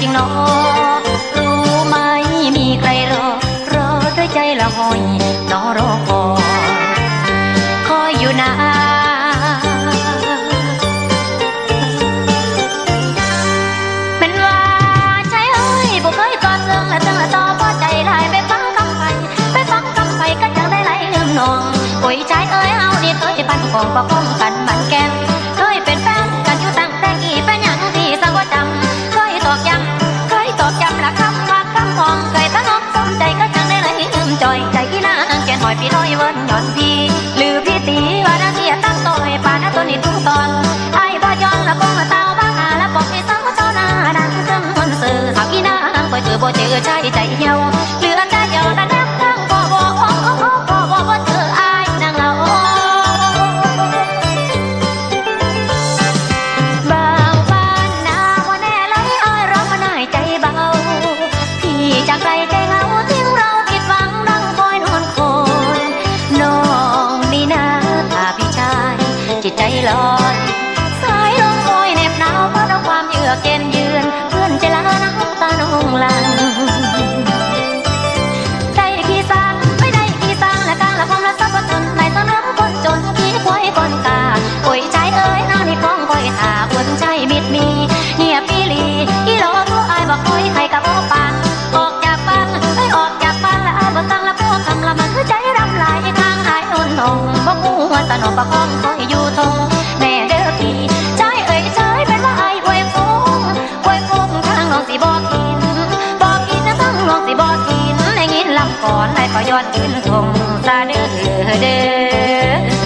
จริงเนอรู้ไหมมีใครรอ รอด้วยใจละห้อยนอรอคอนคอยอยู่นาเป็นว่าใช่เอ้ยบ่เคยกอดเรื่องละตั้งละต่อพอใจลายไปฟังคำไปไปฟังคำไปก็จังได้ไหลเรื่อนนองโอ้ยใจเอ้ยเฮาเนี่ยเคยปันกองประคอง จอยใจอีนางแกหน่อยพี่น้อยเวินย้อนพี่รือพี่ตีว่านาเทียตั้งต่อยปานาตัวนี้ทุกตอนไอ้บ่ย้อนแล้วก็มาเต้าบ้าแล้วบอกให้สต้าเจ้านานางเครื่องมันสื่อสาวอีนางก็เจอบ่เจอใจใจเหี่ยว จิตใจลอย สายลมคอยเหน็บหนาวเพราะความเยือกเย็นยืน บ่งูหัวตะนอประคองคอยอยู่ทงแม่เด้อพี่ใจเอ่ยใจเป็นว่าอายอวยฟงอวยฟงทางน้องสิบอกกินบอกกินนะทั้งน้องสิบอกกินในยินลำก่อนได้ก็ย้อนขึ้นทงซาเด้อเด้อ